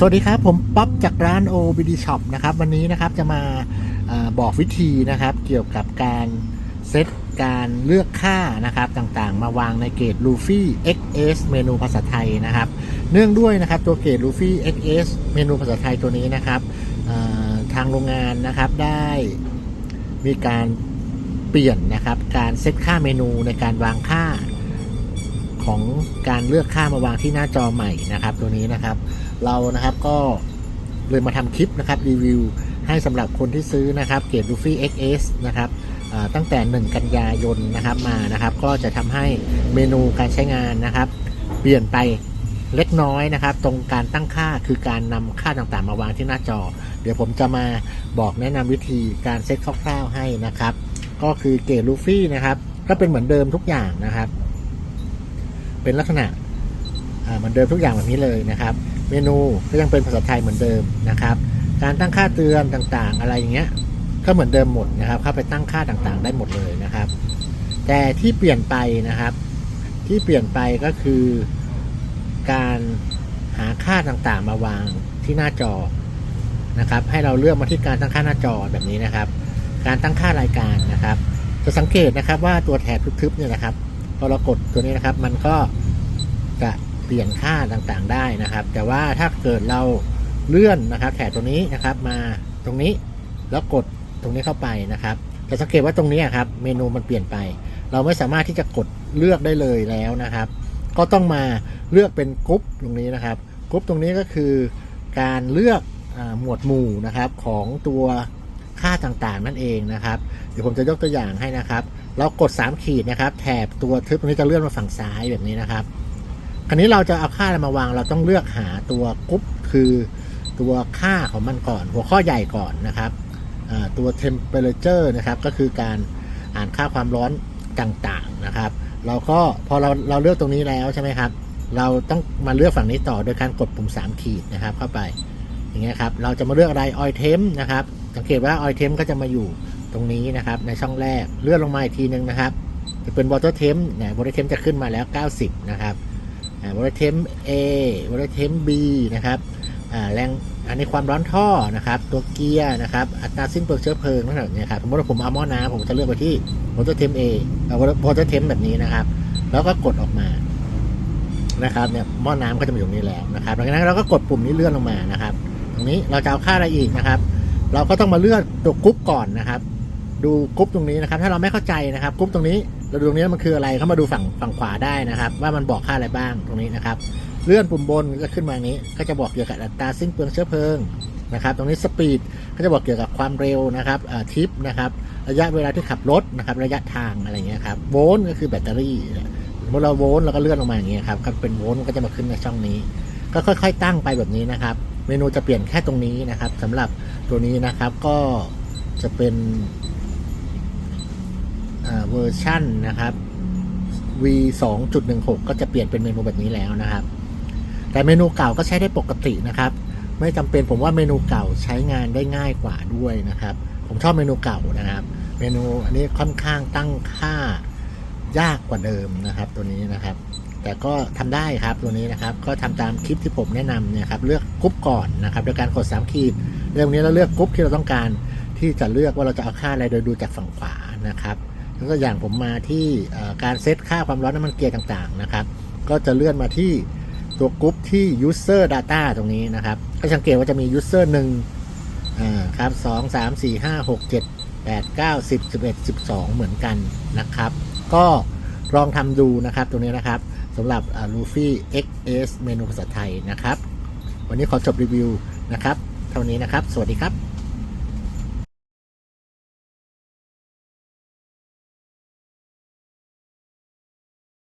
สวัสดีครับ ผมป๊อปจากร้าน OBD Shop นะครับ วันนี้นะครับจะมาอาบอกวิธีนะครับ เกี่ยวกับการเซตการเลือกค่านะครับต่างๆ มาวางในเกรด Luffy XS เมนูภาษาไทยนะครับ เนื่องด้วยนะครับตัวเกรด Luffy XS เมนูภาษาไทยตัวนี้นะครับทางโรงงานนะครับได้มีการเปลี่ยนนะครับการเซตค่าเมนูในการวางค่าของการเลือกค่ามาวางที่หน้าจอใหม่นะครับ ตัวนี้นะครับ เรานะครับก็เลยมาทำคลิปนะครับรีวิวให้สำหรับคนที่ซื้อนะครับเกรด Luffy XS นะครับตั้งแต่ 1 กันยายนนะครับมานะครับ ก็จะทำให้เมนูการใช้งานนะครับ เปลี่ยนไปเล็กน้อยนะครับ ตรงการตั้งค่าคือการนำค่าต่างๆ มาวางที่หน้าจอ เดี๋ยวผมจะมาบอกแนะนำวิธีการเซตคร่าวๆให้นะครับ ก็คือเกรด Luffy นะครับ ก็เป็นเหมือนเดิมทุกอย่างนะครับ เป็นลักษณะเหมือนเดิมทุกอย่างแบบนี้เลยนะครับ เมนูก็ยังเป็นภาษาไทยเหมือนเดิมนะครับ การตั้งค่าเตือนต่างๆ อะไรอย่างเงี้ยก็เหมือนเดิมหมดนะครับ เข้าไปตั้งค่าต่างๆ ได้หมดเลยนะครับ แต่ที่เปลี่ยนไปนะครับ ที่เปลี่ยนไปก็คือ การหาค่าต่างๆ มาวางที่หน้าจอนะครับ ให้เราเลือกมาที่การตั้งค่าหน้าจอแบบนี้นะครับ การตั้งค่ารายการนะครับ จะสังเกตนะครับว่าตัวแถบทึบๆเนี่ยนะครับพอเรากดตัวนี้นะครับ มันก็จะ เปลี่ยนค่าต่างๆได้นะครับ แต่ว่าถ้าเกิดเราเลื่อนนะครับ แถบตรงนี้นะครับมาตรงนี้แล้วกดตรงนี้เข้าไปนะครับจะสังเกตว่าตรงนี้ครับเมนูมันเปลี่ยนไป เราไม่สามารถที่จะกดเลือกได้เลยแล้วนะครับ ก็ต้องมาเลือกเป็นกรุ๊ปตรงนี้นะครับกรุ๊ปตรงนี้ก็คือการเลือกอหมวดหมู่นะครับของตัวค่าต่างๆนั่นเองนะครับ เดี๋ยวผมจะยกตัวอย่างให้นะครับ เรากด 3 ขีดนะครับ แถบตัวทึบตรงนี้จะเลื่อนมาฝั่งซ้ายแบบนี้นะครับ คราวนี้เราจะเอาค่าอะไรมาวาง เราต้องเลือกหาตัวกรุ๊ปคือตัวค่าของมันก่อน หัวข้อใหญ่ก่อนนะครับตัว temperature นะครับก็คือการอ่านค่าความร้อนต่างๆนะครับ เราก็พอเราเราเลือกตรงนี้แล้วใช่ไหมครับ เราต้องมาเลือกฝั่งนี้ต่อโดยการกดปุ่ม 3 ขีดนะครับเข้าไปอย่างเงี้ยครับเราจะมาเลือกอะไร oil temp นะครับสังเกตว่า oil temp ก็จะมาอยู่ตรงนี้นะครับในช่องแรกเลื่อนลงมาอีกทีนึงนะครับ จะเป็น water temp เนี่ย water temp จะขึ้นมาแล้ว 90 นะครับ วอ่า water temp A water temp B นะครับแรงอันนี้ความร้อนท่อนะครับ ตัวเกียร์นะครับ อัตราสิ้นเปลืองเชื้อเพลิงนั่นแหละเนี่ยครับสมมติว่าผมเอาหม้อน้ำผมจะเลือกไปที่ water temp A เอา water temp แบบนี้นะครับ แล้วก็กดออกมานะครับเนี่ยหม้อน้ำก็จะมาอยู่นี้แล้วนะครับหลังจากนั้นเราก็กดปุ่มนี้เลื่อนลงมานะครับ ตรงนี้เราจะเอาค่าอะไรอีกนะครับ เราก็ต้องมาเลือกตัวกรุ๊ปก่อนนะครับ ดูกรุ๊ปตรงนี้นะครับ ถ้าเราไม่เข้าใจนะครับกรุ๊ปตรงนี้ เราดูตรงนี้มันคืออะไรเข้ามาดูฝั่งฝั่งขวาได้นะครับ ว่ามันบอกค่าอะไรบ้างตรงนี้นะครับ เลื่อนปุ่มบนก็ขึ้นมาอย่างนี้ ก็จะบอกเกี่ยวกับอัตราสิ้นเปลืองเชื้อเพลิงนะครับ ตรงนี้สปีดก็จะบอกเกี่ยวกับความเร็วนะครับทิปนะครับระยะเวลาที่ขับรถนะครับระยะทางอะไรเงี้ยครับโวลต์ก็คือแบตเตอรี่เมื่อเราโวลต์เราก็เลื่อนลงมาอย่างเงี้ยครับก็เป็นโวลต์ก็จะมาขึ้นในช่องนี้ ก็ค่อย ๆ ตั้งไปแบบนี้นะครับ เมนูจะเปลี่ยนแค่ตรงนี้นะครับสำหรับตัวนี้นะครับก็จะเป็น เวอร์ชั่นนะครับ V 2.16 ก็จะเปลี่ยนเป็นเมนูแบบนี้แล้วนะครับ แต่เมนูเก่าก็ใช้ได้ปกตินะครับ ไม่จำเป็นผมว่าเมนูเก่าใช้งานได้ง่ายกว่าด้วยนะครับ ผมชอบเมนูเก่านะครับ เมนูอันนี้ค่อนข้างตั้งค่ายากกว่าเดิมนะครับ ตัวนี้นะครับ แต่ก็ทำได้ครับตัวนี้นะครับ ก็ทำตามคลิปที่ผมแนะนำเนี่ยครับ เลือกกรุ๊ปก่อนนะครับ โดยการกด3ขีดเรื่องนี้เราเลือกกรุ๊ปที่เราต้องการที่จะเลือกว่าเราจะเอาค่าอะไรโดยดูจากฝั่งขวานะครับ ยกตัวอย่างผมมาที่การเซตค่าความร้อนน้ำมันเกียร์ต่างๆนะครับ ก็จะเลื่อนมาที่ตัวกรุ๊ปที่ user data ตรงนี้นะครับ ก็สังเกตว่าจะมี user หนึ่งอ่าครับสองสามสี่ห้าหกเจ็ดแปดเก้าสิบสิบเอ็ดสิบสองเหมือนกันนะครับ ก็ลองทำดูนะครับตรงนี้นะครับสำหรับ Luffy XS เมนูภาษาไทยนะครับ วันนี้ขอจบรีวิวนะครับ เท่านี้นะครับ สวัสดีครับ